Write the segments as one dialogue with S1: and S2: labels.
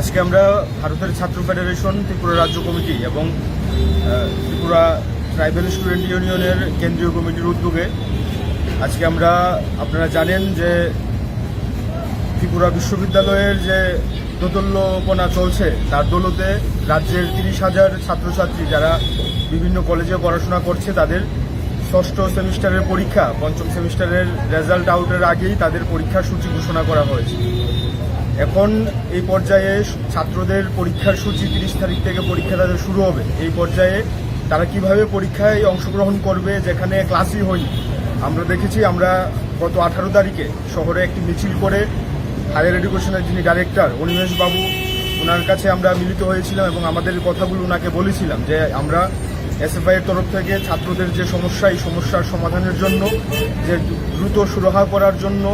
S1: আজকে আমরা ভারতের ছাত্র ফেডারেশন ত্রিপুরা রাজ্য কমিটি এবং ত্রিপুরা ট্রাইবেল স্টুডেন্ট ইউনিয়নের কেন্দ্রীয় কমিটির উদ্যোগে আজকে আমরা, আপনারা জানেন যে ত্রিপুরা বিশ্ববিদ্যালয়ের যে দোতল্যপনা চলছে, তার দৌলতে রাজ্যের তিরিশ হাজার ছাত্রছাত্রী যারা বিভিন্ন কলেজে পড়াশোনা করছে, তাদের ষষ্ঠ সেমিস্টারের পরীক্ষা, পঞ্চম সেমিস্টারের রেজাল্ট আউটের আগেই তাদের পরীক্ষার সূচি ঘোষণা করা হয়েছে। এখন এই পর্যায়ে ছাত্রদের পরীক্ষার সূচি তিরিশ তারিখ থেকে পরীক্ষা তাদের শুরু হবে। এই পর্যায়ে তারা কীভাবে পরীক্ষায় অংশগ্রহণ করবে, যেখানে ক্লাসই হয়নি। আমরা দেখেছি আমরা গত আঠারো তারিখে শহরে একটি মিছিল করে হায়ার এডুকেশনের যিনি ডাইরেক্টর বাবু ওনার কাছে আমরা মিলিত হয়েছিলাম এবং আমাদের কথাগুলো ওনাকে বলেছিলাম যে আমরা এসএফআই এর তরফ থেকে ছাত্রদের যে সমস্যা, এই সমস্যার সমাধানের জন্য, যে দ্রুত সুরাহা করার জন্য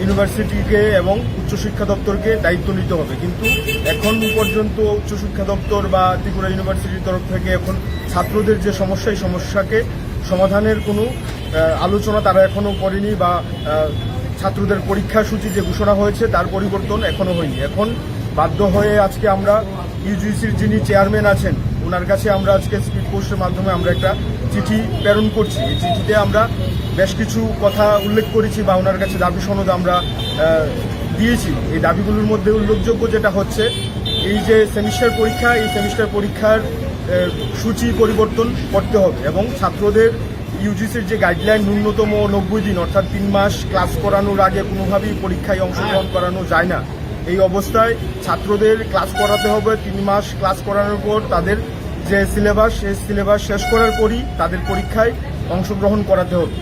S1: ইউনিভার্সিটিকে এবং উচ্চশিক্ষা দপ্তরকে দায়িত্ব নিতে হবে। কিন্তু এখন পর্যন্ত উচ্চশিক্ষা দপ্তর বা ত্রিপুরা ইউনিভার্সিটির তরফ থেকে এখন ছাত্রদের যে সমস্যা, এই সমস্যাকে সমাধানের কোনো আলোচনা তারা এখনও করেনি বা ছাত্রদের পরীক্ষা সূচি যে ঘোষণা হয়েছে তার পরিবর্তন এখনও হয়নি। এখন বাধ্য হয়ে আজকে আমরা ইউজিসির যিনি চেয়ারম্যান আছেন, ওনার কাছে আমরা আজকে স্পিড পোস্টের মাধ্যমে আমরা একটা চিঠি প্রেরণ করছি। এই চিঠিতে আমরা বেশ কিছু কথা উল্লেখ করেছি বা ওনার কাছে দাবি সনদ আমরা দিয়েছি এই দাবিগুলোর মধ্যে উল্লেখযোগ্য যেটা হচ্ছে এই যে সেমিস্টার পরীক্ষা এই সেমিস্টার পরীক্ষার সূচি পরিবর্তন করতে হবে এবং ছাত্রদের ইউজিসির যে গাইডলাইন ন্যূনতম নব্বই দিন অর্থাৎ তিন মাস ক্লাস করানোর আগে কোনোভাবেই পরীক্ষায় অংশগ্রহণ করানো যায় না। এই অবস্থায় ছাত্রদের ক্লাস করাতে হবে তিন মাস ক্লাস করানোর পর তাদের যে সিলেবাস সেই সিলেবাস শেষ করার পরই তাদের পরীক্ষায় অংশগ্রহণ করাতে হবে।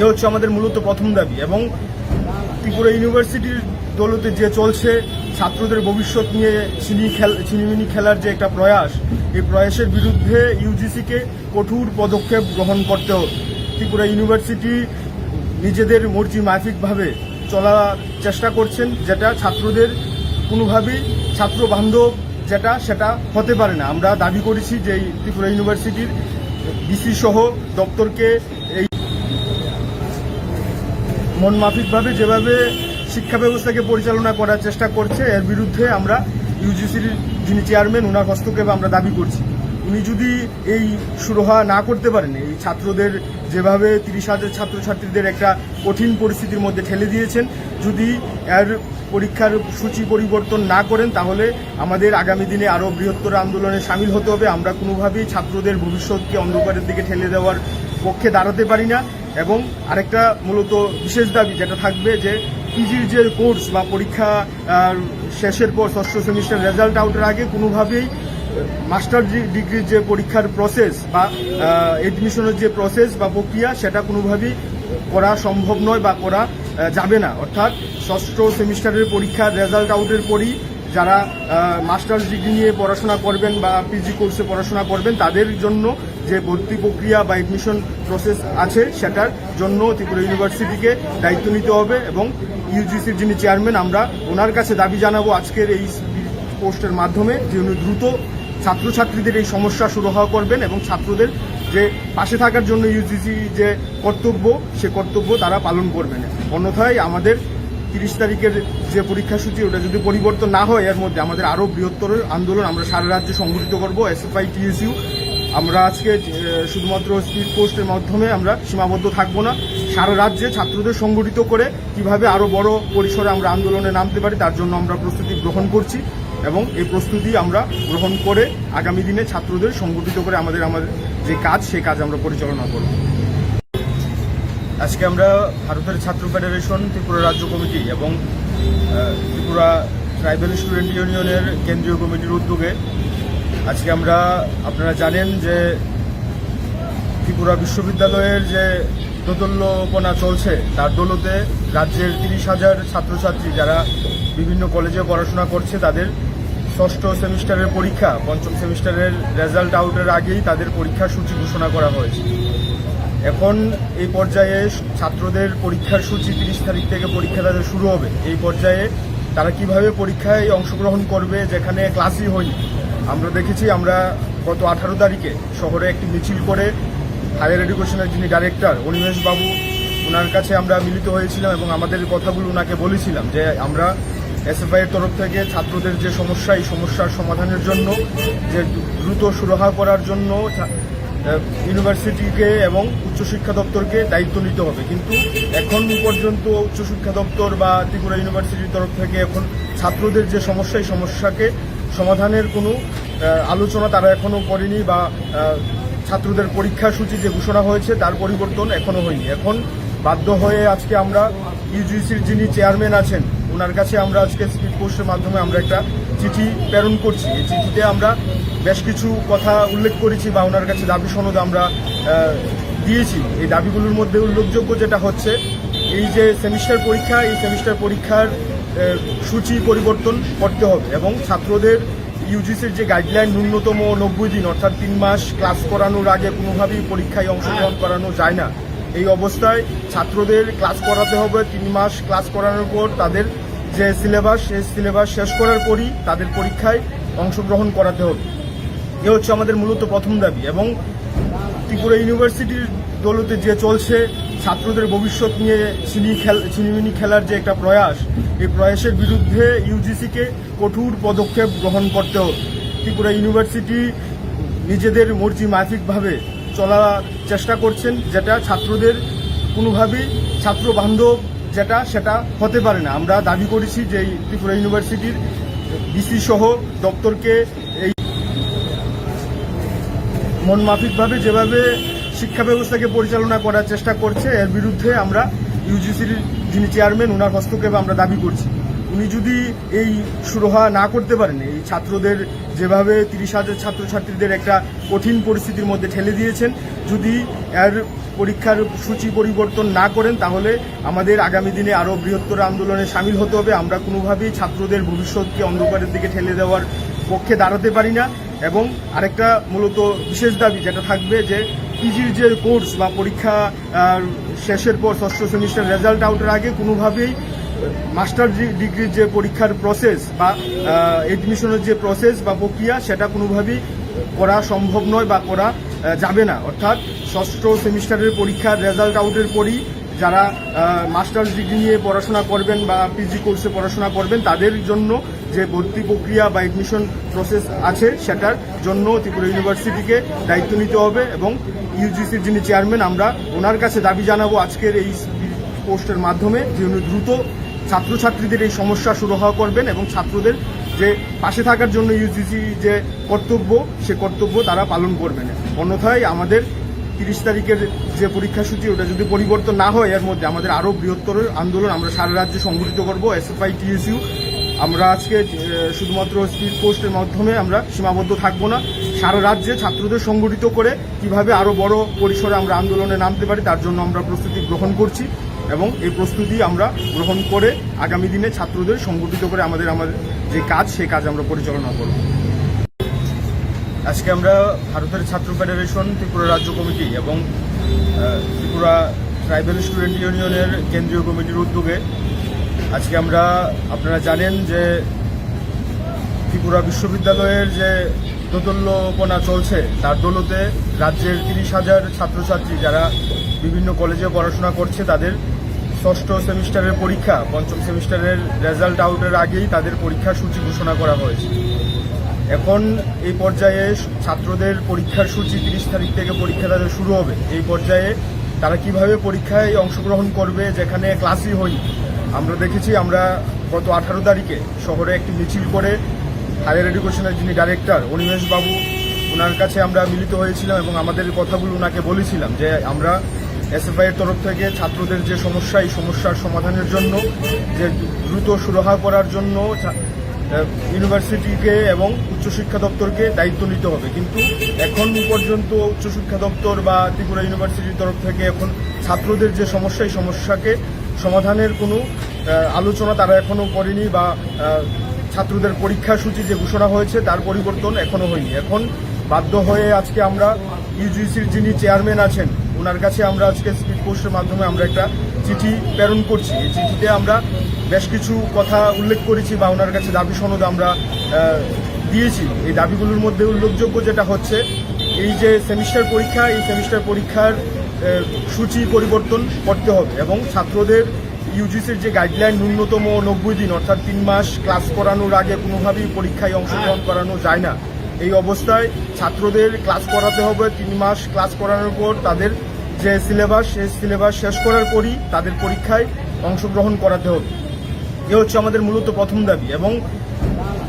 S1: এ হচ্ছে আমাদের মূলত প্রথম দাবি এবং ত্রিপুরা ইউনিভার্সিটির দৌলতে যে চলছে, ছাত্রদের ভবিষ্যৎ নিয়ে চিনি খেল ছিনিমিনি খেলার যে একটা প্রয়াস, এই প্রয়াসের বিরুদ্ধে ইউজিসিকে কঠোর পদক্ষেপ গ্রহণ করতে হবে। ত্রিপুরা ইউনিভার্সিটি নিজেদের মর্জি মাফিকভাবে চলার চেষ্টা করছেন, যেটা ছাত্রদের কোনোভাবেই ছাত্র বান্ধব যেটা সেটা হতে পারে না। আমরা দাবি করেছি যে ত্রিপুরা ইউনিভার্সিটির ডিসি সহ দপ্তরকে এই মন মাফিকভাবে যেভাবে শিক্ষা ব্যবস্থাকে পরিচালনা করার চেষ্টা করছে, এর বিরুদ্ধে আমরা ইউজিসির যিনি চেয়ারম্যান ওনার হস্তক্ষেপ আমরা দাবি করছি। উনি যদি এই সুরহা না করতে পারেন, এই ছাত্রদের যেভাবে তিরিশ হাজার ছাত্রছাত্রীদের একটা কঠিন পরিস্থিতির মধ্যে ঠেলে দিয়েছেন, যদি এর পরীক্ষার সূচি পরিবর্তন না করেন, তাহলে আমাদের আগামী দিনে আরও বৃহত্তর আন্দোলনে সামিল হতে হবে। আমরা কোনোভাবেই ছাত্রদের ভবিষ্যৎকে অন্ধকারের দিকে ঠেলে দেওয়ার পক্ষে দাঁড়াতে পারি না। এবং আরেকটা মূলত বিশেষ দাবি যেটা থাকবে যে পিজির যে কোর্স বা পরীক্ষা শেষের পর ষষ্ঠ সেমিস্টার রেজাল্ট আউটের আগে কোনোভাবেই মাস্টার ডিগ্রির যে পরীক্ষার প্রসেস বা এডমিশনের যে প্রসেস বা প্রক্রিয়া, সেটা কোনোভাবেই করা সম্ভব নয় বা করা যাবে না। অর্থাৎ ষষ্ঠ সেমিস্টারের পরীক্ষার রেজাল্ট আউটের পরই যারা মাস্টার্স ডিগ্রি নিয়ে পড়াশোনা করবেন বা পিজি কোর্সে পড়াশোনা করবেন, তাদের জন্য যে ভর্তি প্রক্রিয়া বা এডমিশন প্রসেস আছে, সেটার জন্য ত্রিপুরা ইউনিভার্সিটিকে দায়িত্ব নিতে হবে এবং ইউজিসির যিনি চেয়ারম্যান আমরা ওনার কাছে দাবি জানাব আজকের এই পোস্টের মাধ্যমে যে উনি দ্রুত ছাত্রছাত্রীদের এই সমস্যা সুরাহা করবেন এবং ছাত্রদের যে পাশে থাকার জন্য ইউজিসি যে কর্তব্য, সে কর্তব্য তারা পালন করবেন। অন্যথায় আমাদের তিরিশ তারিখের যে পরীক্ষাসূচি ওটা যদি পরিবর্তন না হয়, এর মধ্যে আমাদের আরও বৃহত্তর আন্দোলন আমরা সারা রাজ্যে সংগঠিত করব এসএফআই টিএসইউ আমরা আজকে শুধুমাত্র স্পিড পোস্টের মাধ্যমে আমরা সীমাবদ্ধ থাকব না, সারা রাজ্যে ছাত্রদের সংগঠিত করে কীভাবে আরও বড় পরিসরে আমরা আন্দোলনে নামতে পারি, তার জন্য আমরা প্রস্তুতি গ্রহণ করছি এবং এই প্রস্তুতি আমরা গ্রহণ করে আগামী দিনে ছাত্রদের সংগঠিত করে আমাদের আমাদের যে কাজ, সেই কাজ আমরা পরিচালনা করব। আজকে আমরা ভারতের ছাত্র ফেডারেশন, ত্রিপুরা রাজ্য কমিটি এবং ত্রিপুরা ট্রাইবেল স্টুডেন্ট ইউনিয়নের কেন্দ্রীয় কমিটির উদ্যোগে আজকে আমরা, আপনারা জানেন যে ত্রিপুরা বিশ্ববিদ্যালয়ের যে দোদল্যপনা চলছে, তার দৌলতে রাজ্যের তিরিশ হাজার ছাত্রছাত্রী যারা বিভিন্ন কলেজে পড়াশোনা করছে, তাদের ষষ্ঠ সেমিস্টারের পরীক্ষা, পঞ্চম সেমিস্টারের রেজাল্ট আউটের আগেই তাদের পরীক্ষার সূচি ঘোষণা করা হয়েছে। এখন এই পর্যায়ে ছাত্রদের পরীক্ষার সূচি তিরিশ তারিখ থেকে পরীক্ষা তাদের শুরু হবে। এই পর্যায়ে তারা কীভাবে পরীক্ষায় অংশগ্রহণ করবে, যেখানে ক্লাসই হয়নি? আমরা দেখেছি আমরা গত আঠারো তারিখে শহরে একটি মিছিল করে হায়ার এডুকেশনের যিনি ডাইরেক্টর বাবু ওনার কাছে আমরা মিলিত হয়েছিলাম এবং আমাদের কথাগুলো ওনাকে বলেছিলাম যে আমরা এসএফআই এর তরফ থেকে ছাত্রদের যে সমস্যা, এই সমস্যার সমাধানের জন্য, যে দ্রুত সুরাহা করার জন্য ইউনিভার্সিটিকে এবং উচ্চশিক্ষা দপ্তরকে দায়িত্ব নিতে হবে। কিন্তু এখন পর্যন্ত উচ্চশিক্ষা দপ্তর বা ত্রিপুরা ইউনিভার্সিটির তরফ থেকে এখন ছাত্রদের যে সমস্যা, এই সমস্যাকে সমাধানের কোনো আলোচনা তারা এখনও করেনি বা ছাত্রদের পরীক্ষা সূচি যে ঘোষণা হয়েছে তার পরিবর্তন এখনও হয়নি। এখন বাধ্য হয়ে আজকে আমরা ইউজিসির যিনি চেয়ারম্যান আছেন ওনার কাছে আমরা আজকে স্পিড পোস্টের মাধ্যমে আমরা একটা চিঠি প্রেরণ করছি। এই চিঠিতে আমরা বেশ কিছু কথা উল্লেখ করেছি বা ওনার কাছে দাবি সনদ আমরা দিয়েছি। এই দাবিগুলোর মধ্যে উল্লেখযোগ্য যেটা হচ্ছে, এই যে সেমিস্টার পরীক্ষা, এই সেমিস্টার পরীক্ষার সূচি পরিবর্তন করতে হবে এবং ছাত্রদের ইউজিসির যে গাইডলাইন ন্যূনতম নব্বই দিন, অর্থাৎ তিন মাস ক্লাস করানোর আগে কোনোভাবেই পরীক্ষায় অংশগ্রহণ করানো যায় না। এই অবস্থায় ছাত্রদের ক্লাস করাতে হবে, তিন মাস ক্লাস করানোর পর তাদের যে সিলেবাস সেই সিলেবাস শেষ করার পরই তাদের পরীক্ষায় অংশগ্রহণ করাতে হবে। এ হচ্ছে আমাদের মূলত প্রথম দাবি এবং ত্রিপুরা ইউনিভার্সিটির দৌলতে যে চলছে, ছাত্রদের ভবিষ্যৎ নিয়ে চিনি চিনিমিনি খেলার যে একটা প্রয়াস, এই প্রয়াসের বিরুদ্ধে ইউজিসিকে কঠোর পদক্ষেপ গ্রহণ করতে হবে। ত্রিপুরা ইউনিভার্সিটি নিজেদের মর্জি মাফিকভাবে চলার চেষ্টা করছেন, যেটা ছাত্রদের কোনোভাবেই ছাত্র বান্ধব যেটা সেটা হতে পারে না। আমরা দাবি করেছি যে ত্রিপুরা ইউনিভার্সিটির ডিসি সহ দপ্তরকে এই মনমাফিকভাবে যেভাবে শিক্ষা ব্যবস্থাকে পরিচালনা করার চেষ্টা করছে, এর বিরুদ্ধে আমরা ইউজিসির যিনি চেয়ারম্যান ওনার হস্তক্ষেপে আমরা দাবি করছি। উনি যদি এই সুরহা না করতে পারেন, এই ছাত্রদের যেভাবে তিরিশ হাজার ছাত্রছাত্রীদের একটা কঠিন পরিস্থিতির মধ্যে ঠেলে দিয়েছেন, যদি এর পরীক্ষার সূচি পরিবর্তন না করেন, তাহলে আমাদের আগামী দিনে আরও বৃহত্তর আন্দোলনে সামিল হতে হবে। আমরা কোনোভাবেই ছাত্রদের ভবিষ্যৎকে অন্ধকারের দিকে ঠেলে দেওয়ার পক্ষে দাঁড়াতে পারি না। এবং আরেকটা মূলত বিশেষ দাবি যেটা থাকবে যে পিজির যে কোর্স বা পরীক্ষা শেষের পর ষষ্ঠ সেমিস্টার রেজাল্ট আউটের আগে কোনোভাবেই মাস্টার ডিগ্রির যে পরীক্ষার প্রসেস বা এডমিশনের যে প্রসেস বা প্রক্রিয়া, সেটা কোনোভাবেই করা সম্ভব নয় বা করা যাবে না। অর্থাৎ ষষ্ঠ সেমিস্টারের পরীক্ষার রেজাল্ট আউটের পরই যারা মাস্টার্স ডিগ্রি নিয়ে পড়াশোনা করবেন বা পিজি কোর্সে পড়াশোনা করবেন, তাদের জন্য যে ভর্তি প্রক্রিয়া বা এডমিশন প্রসেস আছে, সেটার জন্য ত্রিপুরা ইউনিভার্সিটিকে দায়িত্ব নিতে হবে এবং ইউজিসির যিনি চেয়ারম্যান আমরা ওনার কাছে দাবি জানাব আজকের এই পোস্টের মাধ্যমে যে দ্রুত ছাত্রছাত্রীদের এই সমস্যা সুরাহা করবেন এবং ছাত্রদের যে পাশে থাকার জন্য ইউজিসি যে কর্তব্য, সে কর্তব্য তারা পালন করবেন। অন্যথায় আমাদের তিরিশ তারিখের যে পরীক্ষা সূচি, ওটা যদি পরিবর্তন না হয়, এর মধ্যে আমাদের আরও বৃহত্তর আন্দোলন আমরা সারা রাজ্যে সংগঠিত করব এসএফআই টিএসইউ আমরা আজকে শুধুমাত্র স্পিড পোস্টের মাধ্যমে আমরা সীমাবদ্ধ থাকব না। সারা রাজ্যে ছাত্রদের সংগঠিত করে কীভাবে আরও বড় পরিসরে আমরা আন্দোলনে নামতে পারি, তার জন্য আমরা প্রস্তুতি গ্রহণ করছি। এবং এই প্রস্তুতি আমরা গ্রহণ করে আগামী দিনে ছাত্রদের সংগঠিত করে আমাদের আমাদের যে কাজ, সেই কাজ আমরা পরিচালনা করব। আজকে আমরা ভারতের ছাত্র ফেডারেশন ত্রিপুরা রাজ্য কমিটি এবং ত্রিপুরা ট্রাইবেল স্টুডেন্ট ইউনিয়নের কেন্দ্রীয় কমিটির উদ্যোগে আজকে আমরা, আপনারা জানেন যে ত্রিপুরা বিশ্ববিদ্যালয়ের যে দোতল্যপনা চলছে, তার দৌলতে রাজ্যের তিরিশ হাজার ছাত্রছাত্রী যারা বিভিন্ন কলেজে পড়াশোনা করছে, তাদের ষষ্ঠ সেমিস্টারের পরীক্ষা, পঞ্চম সেমিস্টারের রেজাল্ট আউটের আগেই তাদের পরীক্ষার সূচি ঘোষণা করা হয়েছে। এখন এই পর্যায়ে ছাত্রদের পরীক্ষার সূচি তিরিশ তারিখ থেকে পরীক্ষা তাদের শুরু হবে। এই পর্যায়ে তারা কীভাবে পরীক্ষায় অংশগ্রহণ করবে, যেখানে ক্লাসই হই আমরা দেখেছি আমরা গত আঠারো তারিখে শহরে একটি মিছিল করে হায়ার এডুকেশনের যিনি ডাইরেক্টর অনিমেষ বাবু ওনার কাছে আমরা মিলিত হয়েছিলাম এবং আমাদের কথাগুলো ওনাকে বলেছিলাম যে আমরা এসএফআই এর তরফ থেকে ছাত্রদের যে সমস্যা, এই সমস্যার সমাধানের জন্য, যে দ্রুত সুরাহা করার জন্য ইউনিভার্সিটিকে এবং উচ্চশিক্ষা দপ্তরকে দায়িত্ব নিতে হবে। কিন্তু এখন পর্যন্ত উচ্চশিক্ষা দপ্তর বা ত্রিপুরা ইউনিভার্সিটির তরফ থেকে এখন ছাত্রদের যে সমস্যা, এই সমস্যাকে সমাধানের কোনো আলোচনা তারা এখনও করেনি বা ছাত্রদের পরীক্ষা সূচি যে ঘোষণা হয়েছে তার পরিবর্তন এখনও হয়নি। এখন বাধ্য হয়ে আজকে আমরা ইউজিসির যিনি চেয়ারম্যান আছেন ওনার কাছে আমরা আজকে স্পিড পোস্টের মাধ্যমে আমরা একটা চিঠি প্রেরণ করছি। এই চিঠিতে আমরা বেশ কিছু কথা উল্লেখ করেছি বা ওনার কাছে দাবি সনদ আমরা দিয়েছি। এই দাবিগুলোর মধ্যে উল্লেখযোগ্য যেটা হচ্ছে, এই যে সেমিস্টার পরীক্ষা, এই সেমিস্টার পরীক্ষার সূচি পরিবর্তন করতে হবে এবং ছাত্রদের ইউজিসির যে গাইডলাইন ন্যূনতম নব্বই দিন, অর্থাৎ তিন মাস ক্লাস করানোর আগে কোনোভাবেই পরীক্ষায় অংশগ্রহণ করানো যায় না। এই অবস্থায় ছাত্রদের ক্লাস করাতে হবে, তিন মাস ক্লাস করানোর পর তাদের যে সিলেবাস সেই সিলেবাস শেষ করার পরই তাদের পরীক্ষায় অংশগ্রহণ করাতে হবে। এ হচ্ছে আমাদের মূলত প্রথম দাবি এবং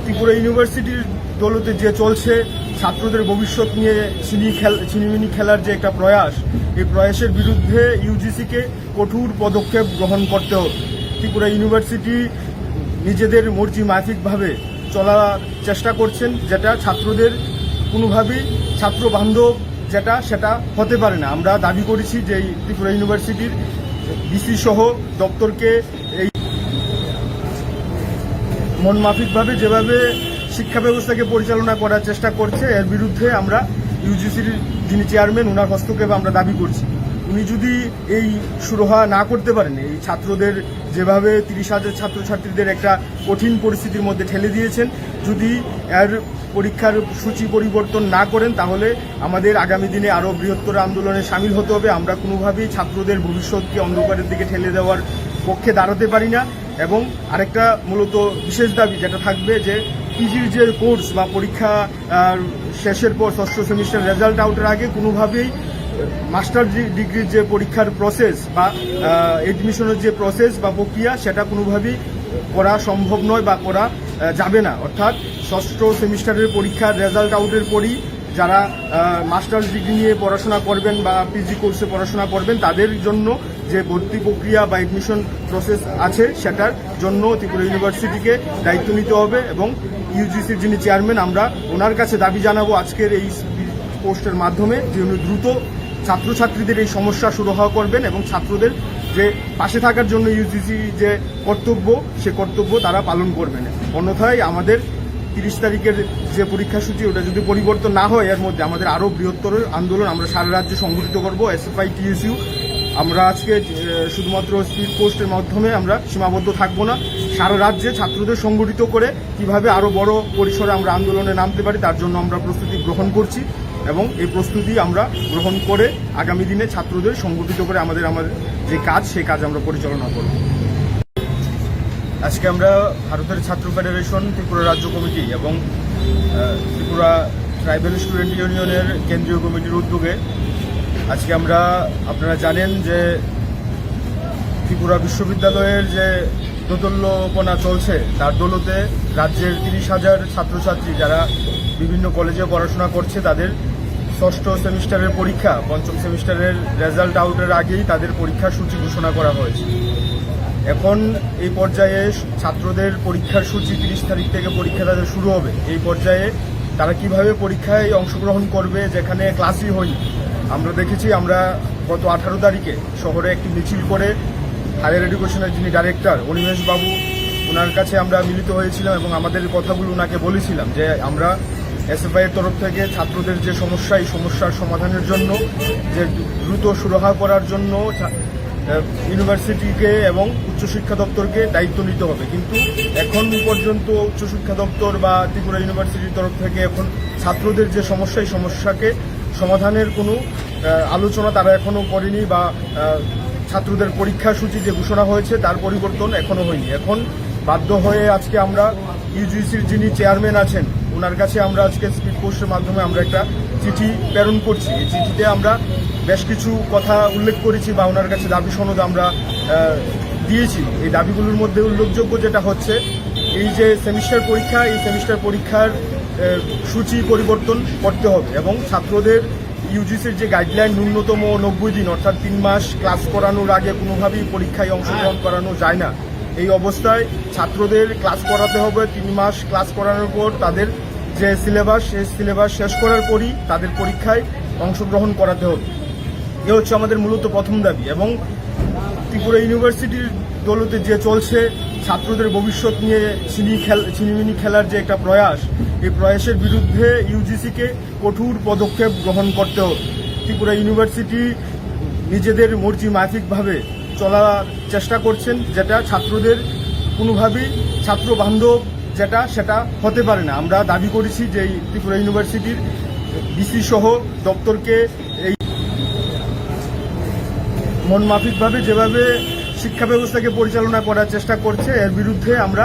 S1: ত্রিপুরা ইউনিভার্সিটির দৌলতে যে চলছে, ছাত্রদের ভবিষ্যৎ নিয়ে চিনি খেল ছিনিমিনি খেলার যে একটা প্রয়াস, এই প্রয়াসের বিরুদ্ধে ইউজিসিকে কঠোর পদক্ষেপ গ্রহণ করতে হবে। ত্রিপুরা ইউনিভার্সিটি নিজেদের মর্জি মাফিকভাবে চলার চেষ্টা করছেন, যেটা ছাত্রদের কোনোভাবেই ছাত্র বান্ধব যেটা, সেটা হতে পারে না। আমরা দাবি করেছি যে ত্রিপুরা ইউনিভার্সিটির ডিসি সহ দপ্তরকে এই মনমাফিকভাবে যেভাবে শিক্ষা ব্যবস্থাকে পরিচালনা করার চেষ্টা করছে, এর বিরুদ্ধে আমরা ইউজিসির যিনি চেয়ারম্যান ওনার হস্তক্ষেপ আমরা দাবি করছি। উনি যদি এই সুরহা না করতে পারেন, এই ছাত্রদের যেভাবে তিরিশ হাজার ছাত্রছাত্রীদের একটা কঠিন পরিস্থিতির মধ্যে ঠেলে দিয়েছেন, যদি এর পরীক্ষার সূচি পরিবর্তন না করেন, তাহলে আমাদের আগামী দিনে আরও বৃহত্তর আন্দোলনে সামিল হতে হবে। আমরা কোনোভাবেই ছাত্রদের ভবিষ্যৎকে অন্ধকারের দিকে ঠেলে দেওয়ার পক্ষে দাঁড়াতে পারি না। এবং আরেকটা মূলত বিশেষ দাবি যেটা থাকবে যে, পিজির যে কোর্স বা পরীক্ষা শেষের পর ষষ্ঠ সেমিস্টার রেজাল্ট আউটের আগে কোনোভাবেই মাস্টার ডিগ্রির যে পরীক্ষার প্রসেস বা এডমিশনের যে প্রসেস বা প্রক্রিয়া, সেটা কোনোভাবেই করা সম্ভব নয় বা করা যাবে না। অর্থাৎ ষষ্ঠ সেমিস্টারের পরীক্ষার রেজাল্ট আউটের পরই যারা মাস্টার্স ডিগ্রি নিয়ে পড়াশোনা করবেন বা পিজি কোর্সে পড়াশোনা করবেন, তাদের জন্য যে ভর্তি প্রক্রিয়া বা এডমিশন প্রসেস আছে, সেটার জন্য ত্রিপুরা ইউনিভার্সিটিকে দায়িত্ব নিতে হবে এবং ইউজিসির যিনি চেয়ারম্যান আমরা ওনার কাছে দাবি জানাব আজকের এই পোস্টের মাধ্যমে যে উনি দ্রুত ছাত্রছাত্রীদের এই সমস্যা সুরাহা করবেন এবং ছাত্রদের যে পাশে থাকার জন্য ইউজিসি যে কর্তব্য, সে কর্তব্য তারা পালন করবেন। অন্যথায় আমাদের তিরিশ তারিখের যে পরীক্ষা সূচি, ওটা যদি পরিবর্তন না হয়, এর মধ্যে আমাদের আরও বৃহত্তর আন্দোলন আমরা সারা রাজ্যে সংগঠিত করব এসএফআই টিএসইউ আমরা আজকে শুধুমাত্র স্পিড পোস্টের মাধ্যমে আমরা সীমাবদ্ধ থাকব না। সারা রাজ্যে ছাত্রদের সংগঠিত করে কীভাবে আরও বড় পরিসরে আমরা আন্দোলনে নামতে পারি, তার জন্য আমরা প্রস্তুতি গ্রহণ করছি। এবং এই প্রস্তুতি আমরা গ্রহণ করে আগামী দিনে ছাত্রদের সংগঠিত করে আমাদের আমাদের যে কাজ, সেই কাজ আমরা পরিচালনা করব। আজকে আমরা ভারতের ছাত্র ফেডারেশন ত্রিপুরা রাজ্য কমিটি এবং ত্রিপুরা ট্রাইবেল স্টুডেন্ট ইউনিয়নের কেন্দ্রীয় কমিটির উদ্যোগে আজকে আমরা, আপনারা জানেন যে ত্রিপুরা বিশ্ববিদ্যালয়ের যে দোদল্যপনা চলছে, তার দৌলতে রাজ্যের তিরিশ হাজার ছাত্রছাত্রী যারা বিভিন্ন কলেজে পড়াশোনা করছে, তাদের ষষ্ঠ সেমিস্টারের পরীক্ষা, পঞ্চম সেমিস্টারের রেজাল্ট আউটের আগেই তাদের পরীক্ষার সূচি ঘোষণা করা হয়েছে। এখন এই পর্যায়ে ছাত্রদের পরীক্ষার সূচি তিরিশ তারিখ থেকে পরীক্ষা তাদের শুরু হবে। এই পর্যায়ে তারা কীভাবে পরীক্ষায় অংশগ্রহণ করবে, যেখানে ক্লাসই হয়নি। আমরা দেখেছি আমরা গত আঠারো তারিখে শহরে একটি মিছিল করে হায়ার এডুকেশনের যিনি ডাইরেক্টর অনিমেষ বাবু ওনার কাছে আমরা মিলিত হয়েছিলাম এবং আমাদের কথাগুলো ওনাকে বলেছিলাম যে আমরা এসএফআই এর তরফ থেকে ছাত্রদের যে সমস্যা, এই সমস্যার সমাধানের জন্য, যে দ্রুত সুরাহা করার জন্য ইউনিভার্সিটিকে এবং উচ্চশিক্ষা দপ্তরকে দায়িত্ব নিতে হবে। কিন্তু এখন পর্যন্ত উচ্চশিক্ষা দপ্তর বা ত্রিপুরা ইউনিভার্সিটির তরফ থেকে এখন ছাত্রদের যে সমস্যা, এই সমস্যাকে সমাধানের কোনো আলোচনা তারা এখনও করেনি বা ছাত্রদের পরীক্ষা সূচি যে ঘোষণা হয়েছে তার পরিবর্তন এখনও হয়নি। এখন বাধ্য হয়ে আজকে আমরা ইউজিসির যিনি চেয়ারম্যান আছেন ওনার কাছে আমরা আজকে স্পিড পোস্টের মাধ্যমে আমরা একটা চিঠি প্রেরণ করছি। এই চিঠিতে আমরা বেশ কিছু কথা উল্লেখ করেছি বা ওনার কাছে দাবি সনদ আমরা দিয়েছি। এই দাবিগুলোর মধ্যে উল্লেখযোগ্য যেটা হচ্ছে, এই যে সেমিস্টার পরীক্ষা, এই সেমিস্টার পরীক্ষার সূচি পরিবর্তন করতে হবে এবং ছাত্রদের ইউজিসির যে গাইডলাইন ন্যূনতম নব্বই দিন, অর্থাৎ তিন মাস ক্লাস করানোর আগে কোনোভাবেই পরীক্ষায় অংশগ্রহণ করানো যায় না। এই অবস্থায় ছাত্রদের ক্লাস করাতে হবে, তিন মাস ক্লাস করানোর পর তাদের যে সিলেবাস সেই সিলেবাস শেষ করার পরই তাদের পরীক্ষায় অংশগ্রহণ করাতে হবে। এ হচ্ছে আমাদের মূলত প্রথম দাবি এবং ত্রিপুরা ইউনিভার্সিটির দৌলতে যে চলছে, ছাত্রদের ভবিষ্যৎ নিয়ে চিনি খেল, ছিনিমিনি খেলার যে একটা প্রয়াস, এই প্রয়াসের বিরুদ্ধে ইউজিসিকে কঠোর পদক্ষেপ গ্রহণ করতে হবে। ত্রিপুরা ইউনিভার্সিটি নিজেদের মর্জি মাফিকভাবে চলার চেষ্টা করছেন, যেটা ছাত্রদের কোনোভাবেই ছাত্র বান্ধব যেটা সেটা হতে পারে না। আমরা দাবি করেছি যে ত্রিপুরা ইউনিভার্সিটির ডিসি সহ দপ্তরকে এই মনমাফিকভাবে যেভাবে শিক্ষা ব্যবস্থাকে পরিচালনা করার চেষ্টা করছে, এর বিরুদ্ধে আমরা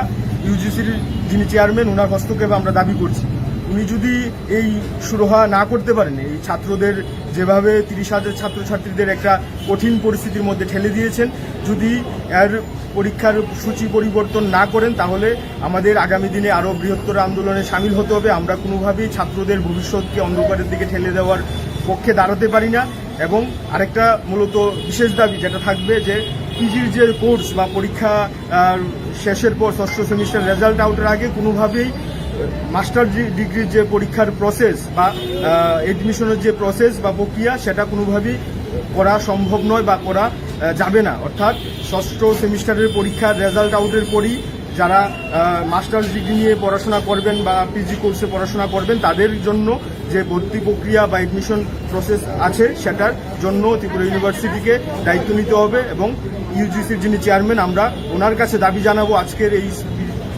S1: ইউজিসির যিনি চেয়ারম্যান ওনার হস্তক্ষেপ আমরা দাবি করছি। উনি যদি এই সুরহা না করতে পারেন, এই ছাত্রদের যেভাবে তিরিশ হাজার ছাত্রছাত্রীদের একটা কঠিন পরিস্থিতির মধ্যে ঠেলে দিয়েছেন, যদি এর পরীক্ষার সূচি পরিবর্তন না করেন, তাহলে আমাদের আগামী দিনে আরও বৃহত্তর আন্দোলনে সামিল হতে হবে। আমরা কোনোভাবেই ছাত্রদের ভবিষ্যৎকে অন্ধকারের দিকে ঠেলে দেওয়ার পক্ষে দাঁড়াতে পারি না। এবং আরেকটা মূলত বিশেষ দাবি যেটা থাকবে যে, পিজির যে কোর্স বা পরীক্ষা শেষের পর ষষ্ঠ সেমিস্টার রেজাল্ট আউটের আগে কোনোভাবেই মাস্টার ডিগ্রির যে পরীক্ষার প্রসেস বা এডমিশনের যে প্রসেস বা প্রক্রিয়া, সেটা কোনোভাবেই করা সম্ভব নয় বা করা যাবে না। অর্থাৎ ষষ্ঠ সেমিস্টারের পরীক্ষার রেজাল্ট আউটের পরই যারা মাস্টার্স ডিগ্রি নিয়ে পড়াশোনা করবেন বা পিজি কোর্সে পড়াশোনা করবেন, তাদের জন্য যে ভর্তি প্রক্রিয়া বা এডমিশন প্রসেস আছে, সেটার জন্য ত্রিপুরা ইউনিভার্সিটিকে দায়িত্ব নিতে হবে এবং ইউজিসির যিনি চেয়ারম্যান আমরা ওনার কাছে দাবি জানাব আজকের এই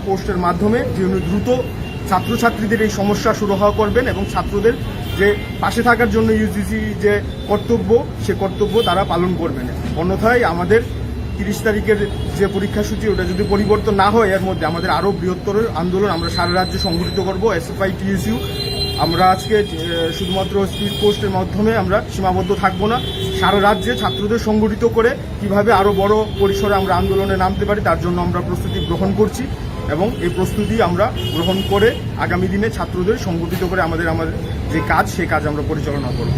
S1: পোস্টের মাধ্যমে যে উনি দ্রুত ছাত্রছাত্রীদের এই সমস্যা সুরাহা করবেন এবং ছাত্রদের যে পাশে থাকার জন্য ইউজিসি যে কর্তব্য, সে কর্তব্য তারা পালন করবেন। অন্যথায় আমাদের তিরিশ তারিখের যে পরীক্ষা সূচি, ওটা যদি পরিবর্তন না হয়, এর মধ্যে আমাদের আরও বৃহত্তর আন্দোলন আমরা সারা রাজ্যে সংগঠিত করব এসএফআই টিএসইউ আমরা আজকে শুধুমাত্র স্পিড পোস্টের মাধ্যমে আমরা সীমাবদ্ধ থাকব না। সারা রাজ্যে ছাত্রদের সংগঠিত করে কীভাবে আরও বড় পরিসরে আমরা আন্দোলনে নামতে পারি, তার জন্য আমরা প্রস্তুতি গ্রহণ করছি। এবং এই প্রস্তুতি আমরা গ্রহণ করে আগামী দিনে ছাত্রদের সংগঠিত করে আমাদের আমাদের যে কাজ সেই কাজ আমরা পরিচালনা করব।